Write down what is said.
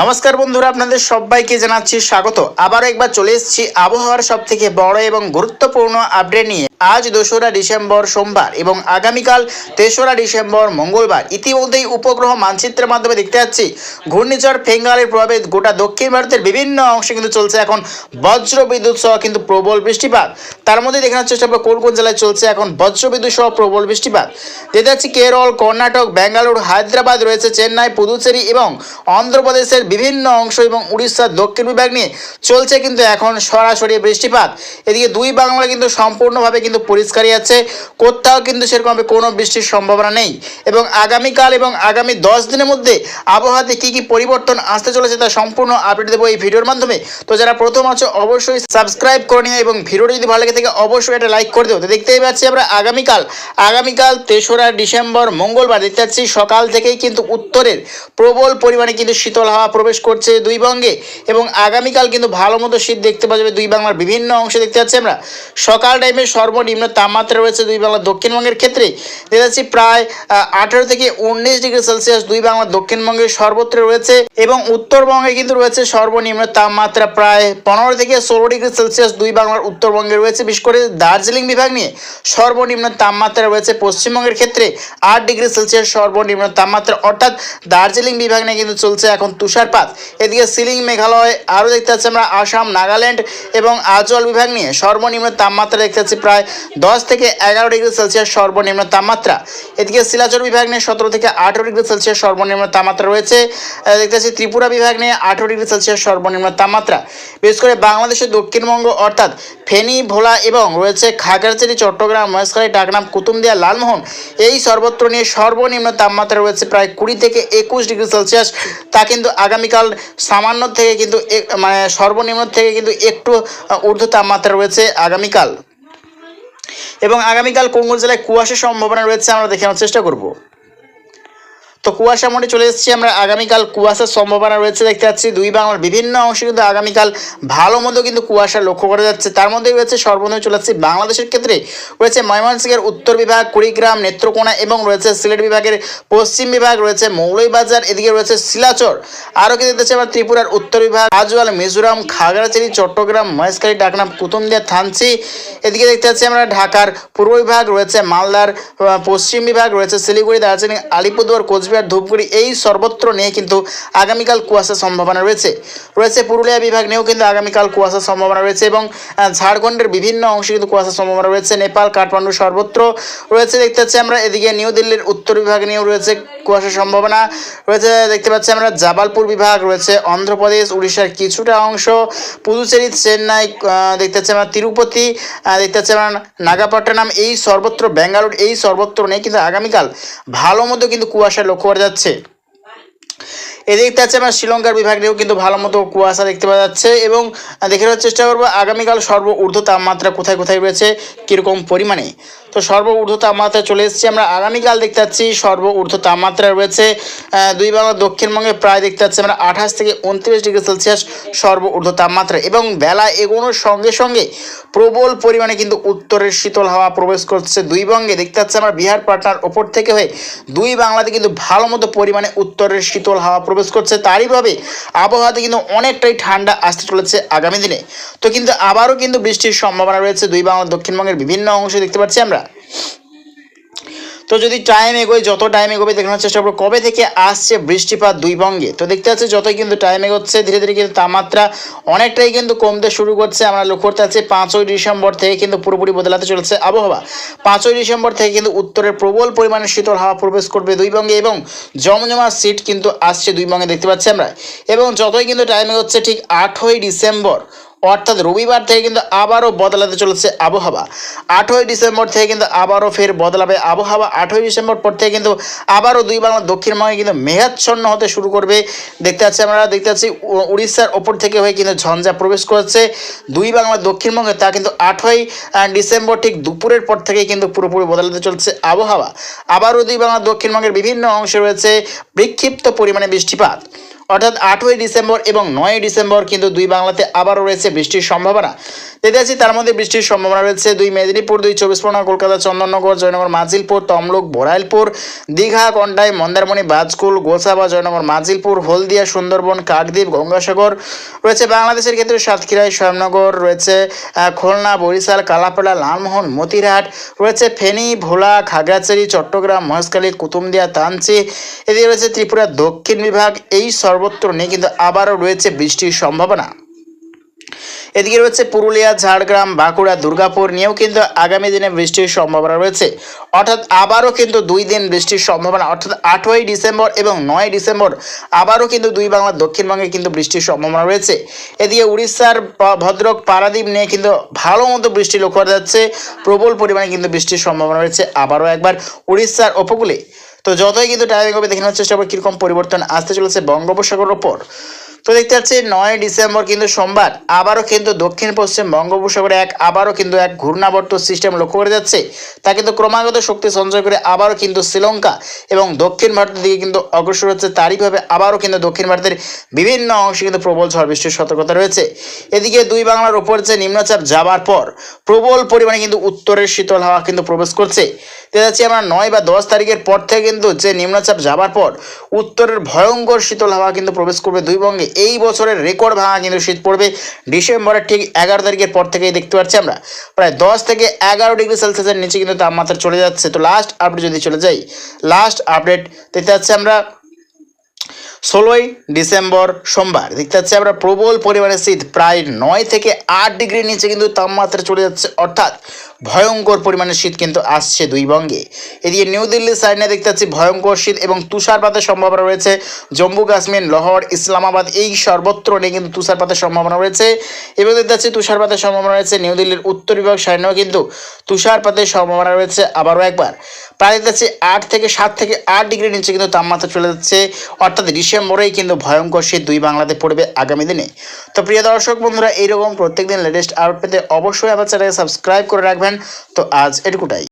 নমস্কার বন্ধুরা, আপনাদের সবাইকে জানাচ্ছি স্বাগত। আবার একবার চলে এসেছি আবহাওয়ার সব থেকে বড় এবং গুরুত্বপূর্ণ আপডেট নিয়ে। আজ দোসরা ডিসেম্বর সোমবার এবং আগামীকাল তেসরা ডিসেম্বর মঙ্গলবার। ইতিমধ্যেই উপগ্রহ মানচিত্রের মাধ্যমে দেখতে পাচ্ছি, ঘূর্ণিঝড় ফেঙ্গালের প্রভাবে গোটা দক্ষিণ ভারতের বিভিন্ন অংশে কিন্তু চলছে এখন বজ্র বিদ্যুৎ সহ কিন্তু প্রবল বৃষ্টিপাত। তার মধ্যে দেখানোর চেষ্টা করব কোন কোন জেলায় চলছে এখন বজ্র বিদ্যুৎ সহ প্রবল বৃষ্টিপাত। দেখতে পাচ্ছি কেরল, কর্ণাটক বেঙ্গালুরু হায়দ্রাবাদ রয়েছে চেন্নাই, পুদুচেরি এবং অন্ধ্রপ্রদেশের বিভিন্ন অংশ এবং উড়িষ্যার দক্ষিণ বিভাগ নিয়ে চলছে কিন্তু এখন সরাসরি বৃষ্টিপাত। এদিকে দুই বাংলা কিন্তু সম্পূর্ণভাবে কিন্তু পরিষ্কারই আছে, কোথাও কিন্তু সেরকমভাবে কোনো বৃষ্টির সম্ভাবনা নেই। এবং আগামীকাল এবং আগামী দশ দিনের মধ্যে আবহাওয়াতে কী কী পরিবর্তন আসতে চলেছে তা সম্পূর্ণ আপডেট দেবো এই ভিডিওর মাধ্যমে। তো যারা প্রথম আছো, অবশ্যই সাবস্ক্রাইব করে নিও এবং ভিডিওটি যদি ভালো লাগে থাকে, অবশ্যই এটা লাইক করে দেবো তো দেখতেই পাচ্ছি আমরা আগামীকাল আগামীকাল তেসরা ডিসেম্বর, মঙ্গলবার দেখতে পাচ্ছি সকাল থেকেই কিন্তু উত্তরের প্রবল পরিমাণে কিন্তু শীতল হাওয়া প্রবেশ করছে দুই বঙ্গে এবং আগামীকাল কিন্তু ভালো মতো শীত দেখতে পাওয়া যাবে দুই বাংলার বিভিন্ন অংশে দেখতে পাচ্ছি আমরা। সকাল টাইমে সর্বনিম্ন তাপমাত্রা রয়েছে দুই বাংলার দক্ষিণবঙ্গের ক্ষেত্রে। দেখতে প্রায় আঠেরো থেকে উনিশ ডিগ্রি সেলসিয়াস দুই বাংলার দক্ষিণবঙ্গের সর্বত্র রয়েছে এবং উত্তরবঙ্গে কিন্তু রয়েছে সর্বনিম্ন তাপমাত্রা প্রায় পনেরো থেকে ষোলো ডিগ্রি সেলসিয়াস দুই বাংলার উত্তরবঙ্গে রয়েছে। বিশেষ করে দার্জিলিং বিভাগ নিয়ে সর্বনিম্ন তাপমাত্রা রয়েছে পশ্চিমবঙ্গের ক্ষেত্রে আট ডিগ্রি সেলসিয়াস সর্বনিম্ন তাপমাত্রা। অর্থাৎ দার্জিলিং বিভাগ নিয়ে কিন্তু চলছে এখন তুষারপাত। এদিকে সিলিং মেঘালয় আরও দেখতে পাচ্ছি আমরা, আসাম, নাগাল্যান্ড এবং আজল বিভাগ নিয়ে সর্বনিম্ন তাপমাত্রা দেখতে পাচ্ছি প্রায় দশ থেকে এগারো ডিগ্রি সেলসিয়াস সর্বনিম্ন তাপমাত্রা। এদিকে শিলাচর বিভাগ নিয়ে সতেরো থেকে আঠেরো ডিগ্রি সেলসিয়াস সর্বনিম্ন তাপমাত্রা রয়েছে। দেখতে পাচ্ছি ত্রিপুরা বিভাগ নিয়ে আঠেরো ডিগ্রি সেলসিয়াস সর্বনিম্ন তাপমাত্রা। বিশেষ করে বাংলাদেশের দক্ষিণবঙ্গ অর্থাৎ ফেনী, ভোলা এবং রয়েছে খাগড়াছড়ি, চট্টগ্রাম, মহেশখালী ডাকনাম কুতুমদিয়া লালমোহন এই সর্বত্র নিয়ে সর্বনিম্ন তাপমাত্রা রয়েছে প্রায় কুড়ি থেকে একুশ ডিগ্রি সেলসিয়াস। তা কিন্তু আগামীকাল সামান্য থেকে কিন্তু মানে সর্বনিম্ন থেকে কিন্তু একটু ঊর্ধ্ব তাপমাত্রা রয়েছে আগামীকাল। এবং আগামীকাল কোন কোন জেলায় কুয়াশার সম্ভাবনা রয়েছে আমরা দেখানোর চেষ্টা করব। তো কুয়াশা মোটে চলে এসেছি আমরা। আগামীকাল কুয়াশার সম্ভাবনা রয়েছে, দেখতে পাচ্ছি। দুই বাংলার বিভিন্ন অংশে কিন্তু আগামীকাল ভালো মতো কিন্তু কুয়াশা লক্ষ্য করা যাচ্ছে। তার মধ্যেই রয়েছে সর্বনিম্ন চলে যাচ্ছে বাংলাদেশের ক্ষেত্রে। রয়েছে ময়মনসিংহের উত্তর বিভাগ, কুড়িগ্রাম, নেত্রকোনা এবং রয়েছে সিলেট বিভাগের পশ্চিম বিভাগ, রয়েছে মৌলভীবাজার, এদিকে রয়েছে শিলাচর। আরও কি দেখতে আমরা ত্রিপুরার উত্তর বিভাগ আজওয়াল মিজোরাম, খাগড়াছড়ি, চট্টগ্রাম, মহেশখালী, ডাকনাম কুতুমদিয়া থানচি। এদিকে দেখতে পাচ্ছি আমরা ঢাকার পূর্ব বিভাগ, রয়েছে মালদার পশ্চিম বিভাগ, রয়েছে শিলিগুড়ি, দার্জিলিং, আলিপুরদুয়ার, কোচবিহার ধূপগুড়ি এই সর্বত্র নিয়ে কিন্তু আগামীকাল কুয়াশার সম্ভাবনা রয়েছে। রয়েছে পুরুলিয়া বিভাগ নিয়েও কিন্তু আগামীকাল কুয়াশার সম্ভাবনা রয়েছে এবং ঝাড়খণ্ডের বিভিন্ন অংশে কিন্তু কুয়াশার সম্ভাবনা রয়েছে। নেপাল, কাঠমান্ডু সর্বত্র রয়েছে। দেখতে পাচ্ছি আমরা এদিকে নিউ দিল্লির উত্তর বিভাগ নিয়েও রয়েছে কুয়াশার সম্ভাবনা রয়েছে। দেখতে পাচ্ছি আমরা জাবালপুর বিভাগ, রয়েছে অন্ধ্রপ্রদেশ, উড়িষ্যার কিছুটা অংশ, পুদুচেরি, চেন্নাই দেখতে পাচ্ছি আমরা তিরুপতি দেখতে পাচ্ছি আমরা নাগাপট্টনম, এই সর্বত্র ব্যাঙ্গালোর, এই সর্বত্র নেই, কিন্তু আগামীকাল ভালো মতো কিন্তু কুয়াশা লক্ষ্য করা যাচ্ছে। এদিকে পাচ্ছি আমরা শ্রীলঙ্কার বিভাগ নিয়েও কিন্তু ভালো মতো কুয়াশা দেখতে পাওয়া যাচ্ছে এবং দেখে নেওয়ার চেষ্টা করব, আগামীকাল সর্ব ঊর্ধ্ব তাপমাত্রা কোথায় কোথায় রয়েছে, কীরকম পরিমাণে? তো সর্ব ঊর্ধ্ব তাপমাত্রা চলে এসেছি, আমরা আগামীকাল দেখতে পাচ্ছি সর্ব ঊর্ধ্ব তাপমাত্রা রয়েছে দুই বাংলা দক্ষিণবঙ্গে প্রায় দেখতে পাচ্ছি আমরা আঠাশ থেকে উনত্রিশ ডিগ্রি সেলসিয়াস সর্ব ঊর্ধ্ব তাপমাত্রা এবং বেলা এগোনোর সঙ্গে সঙ্গে প্রবল পরিমাণে কিন্তু উত্তরের শীতল হাওয়া প্রবেশ করছে দুই বঙ্গে। দেখতে পাচ্ছি আমরা বিহার, পাটনার ওপর থেকে হয়ে দুই বাংলাতে কিন্তু ভালো মতো পরিমাণে উত্তরের শীতল হাওয়া প্রবেশ করছে তারইভাবে আবহাওয়াতে কিন্তু অনেকটাই ঠান্ডা আসতে চলেছে আগামী দিনে। তো কিন্তু আবারও কিন্তু বৃষ্টির সম্ভাবনা রয়েছে দুই বাংলা দক্ষিণবঙ্গের বিভিন্ন অংশে দেখতে পাচ্ছি আমরা। তো যদি টাইম এগোয়, যত টাইম এগোবে, দেখানোর চেষ্টা করব। কবে থেকে আসছে বৃষ্টিপাত দুই বঙ্গে? তো দেখতে পাচ্ছি, যতই কিন্তু টাইম এগোচ্ছে, ধীরে ধীরে কিন্তু তাপমাত্রা অনেকটাই কিন্তু কমতে শুরু করছে। আমরা লক্ষ্য করতে পারছি, পাঁচই ডিসেম্বর থেকে কিন্তু পুরোপুরি বদলাতে চলেছে আবহাওয়া। পাঁচই ডিসেম্বর থেকে কিন্তু উত্তরের প্রবল পরিমাণে শীতল হাওয়া প্রবেশ করবে দুই বঙ্গে এবং জমজমা সিট কিন্তু আসছে দুই বঙ্গে, দেখতে পাচ্ছি আমরা। এবং যতই কিন্তু টাইম এগোচ্ছে, ঠিক আটই ডিসেম্বর অর্থাৎ রবিবার থেকে কিন্তু আবারও বদলাতে চলেছে আবহাওয়া। আঠই ডিসেম্বর থেকে কিন্তু আবারও ফের বদলাবে আবহাওয়া। আঠই ডিসেম্বর পর থেকে কিন্তু আবারও দুই বাংলা দক্ষিণবঙ্গে কিন্তু মেঘাচ্ছন্ন হতে শুরু করবে। দেখতে পাচ্ছি আমরা, দেখতে পাচ্ছি উড়িষ্যার ওপর থেকে হয়ে কিন্তু ঝঞ্ঝা প্রবেশ করেছে। দুই বাংলা দক্ষিণবঙ্গে তা কিন্তু আঠই ডিসেম্বর ঠিক দুপুরের পর থেকে কিন্তু পুরোপুরি বদলাতে চলছে আবহাওয়া। আবারও দুই বাংলা দক্ষিণবঙ্গের বিভিন্ন অংশে রয়েছে বিক্ষিপ্ত পরিমাণে বৃষ্টিপাত। অর্থাৎ আটই ডিসেম্বর এবং নয়ই ডিসেম্বর কিন্তু দুই বাংলাতে আবারও রয়েছে বৃষ্টির সম্ভাবনা। দেখতে পাচ্ছি তার মধ্যে বৃষ্টির সম্ভাবনা রয়েছে দুই মেদিনীপুর, দুই চব্বিশ পরগনা, কলকাতা, চন্দননগর, জয়নগর, মাজিলপুর, তমলুক বরাইলপুর দীঘা কন্টাই মন্দারমণি, বাজকুল, গোসাবা, জয়নগর, মাজিলপুর, হলদিয়া, সুন্দরবন, কাকদ্বীপ, গঙ্গাসাগর রয়েছে বাংলাদেশের ক্ষেত্রে সাতক্ষীরায় স্বয়ংনগর রয়েছে খুলনা, বরিশাল, কালাপাড়া, লালমোহন, মতিরহাট রয়েছে, ফেনী, ভোলা, খাগড়াছড়ি, চট্টগ্রাম, মহেশখালী কুতুমদিয়া তানচি এদিকে রয়েছে ত্রিপুরা, দক্ষিণ বিভাগ, এই সর্বত্র নিয়ে কিন্তু আবারও রয়েছে বৃষ্টির সম্ভাবনা। এদিকে রয়েছে পুরুলিয়া, ঝাড়গ্রাম, বাঁকুড়া, দুর্গাপুর নিয়েও কিন্তু আগামী দিনে বৃষ্টির সম্ভাবনা রয়েছে। অর্থাৎ আবারও কিন্তু দুই দিন বৃষ্টির সম্ভাবনা, অর্থাৎ আটই ডিসেম্বর এবং নয় ডিসেম্বর আবারও কিন্তু দুই বাংলার দক্ষিণবঙ্গে কিন্তু বৃষ্টির সম্ভাবনা রয়েছে। এদিকে উড়িষ্যার ভদ্রক পারাদ্বীপ নিয়ে কিন্তু ভালো মতো বৃষ্টি লক্ষ্য করা যাচ্ছে। প্রবল পরিমাণে কিন্তু বৃষ্টির সম্ভাবনা রয়েছে আবারও একবার। উড়িষ্যার উপকূলে তো যতই কিন্তু টাইমিং হবে, দেখে চেষ্টা করব কীরকম পরিবর্তন আসতে চলেছে বঙ্গোপসাগরের ওপর। তো দেখতে পাচ্ছি নয় ডিসেম্বর কিন্তু সোমবার, আবারও কিন্তু দক্ষিণ পশ্চিম বঙ্গোপসাগরে এক, আবারও কিন্তু এক ঘূর্ণাবর্ত সিস্টেম লক্ষ্য করে যাচ্ছে। তা কিন্তু ক্রমাগত শক্তি সঞ্চয় করে আবারও কিন্তু শ্রীলঙ্কা এবং দক্ষিণ ভারতের দিকে কিন্তু অগ্রসর হচ্ছে। তারইভাবে আবারও কিন্তু দক্ষিণ ভারতের বিভিন্ন অংশে কিন্তু প্রবল ঝড় বৃষ্টির সতর্কতা রয়েছে। এদিকে দুই বাংলার উপর যে নিম্নচাপ যাবার পর, প্রবল পরিমাণে কিন্তু উত্তরের শীতল হাওয়া কিন্তু প্রবেশ করছে। দেখা যাচ্ছে আমরা নয় বা দশ তারিখের পর থেকে কিন্তু যে নিম্নচাপ যাবার পর উত্তরের ভয়ঙ্কর শীতল হাওয়া কিন্তু প্রবেশ করবে দুই বঙ্গে। এই বছরের রেকর্ড ভাঙা কিন্তু শীত পড়বে ডিসেম্বরের ঠিক এগারো তারিখের পর থেকেই দেখতে পাচ্ছি আমরা। প্রায় দশ থেকে এগারো ডিগ্রি সেলসিয়াসের নিচে কিন্তু তাপমাত্রা চলে যাচ্ছে। তো লাস্ট আপডেট যদি চলে যাই লাস্ট আপডেট দেখতে পাচ্ছি আমরা ষোলোই ডিসেম্বর সোমবার। দেখতে পাচ্ছি আমরা প্রবল পরিমাণে শীত, প্রায় নয় থেকে আট ডিগ্রির নিচে কিন্তু তাপমাত্রা চলে যাচ্ছে। অর্থাৎ ভয়ঙ্কর পরিমাণে শীত কিন্তু আসছে দুই বঙ্গে। এদিকে নিউ দিল্লির সাইডে দেখতে পাচ্ছি ভয়ঙ্কর শীত এবং তুষারপাতের সম্ভাবনা রয়েছে। জম্মু কাশ্মীর, লহর, ইসলামাবাদ এই সর্বত্র নিয়ে কিন্তু তুষারপাতের সম্ভাবনা রয়েছে। এবং দেখতে পাচ্ছি তুষারপাতের সম্ভাবনা রয়েছে নিউ দিল্লির উত্তর বিভাগ সাইডেও কিন্তু তুষারপাতের সম্ভাবনা রয়েছে আবারও একবার। প্রায় যাচ্ছে আট থেকে সাত থেকে আট ডিগ্রি নিচে কিন্তু তাপমাত্রা চলে যাচ্ছে। অর্থাৎ ডিসেম্বরেই কিন্তু ভয়ঙ্কর সে দুই বাংলাতে পড়বে আগামী দিনে। তো প্রিয় দর্শক বন্ধুরা, এইরকম প্রত্যেকদিন লেটেস্ট আপডেট পেতে অবশ্যই আমার চ্যানেলকে সাবস্ক্রাইব করে রাখবেন। তো আজ এটুকুটাই।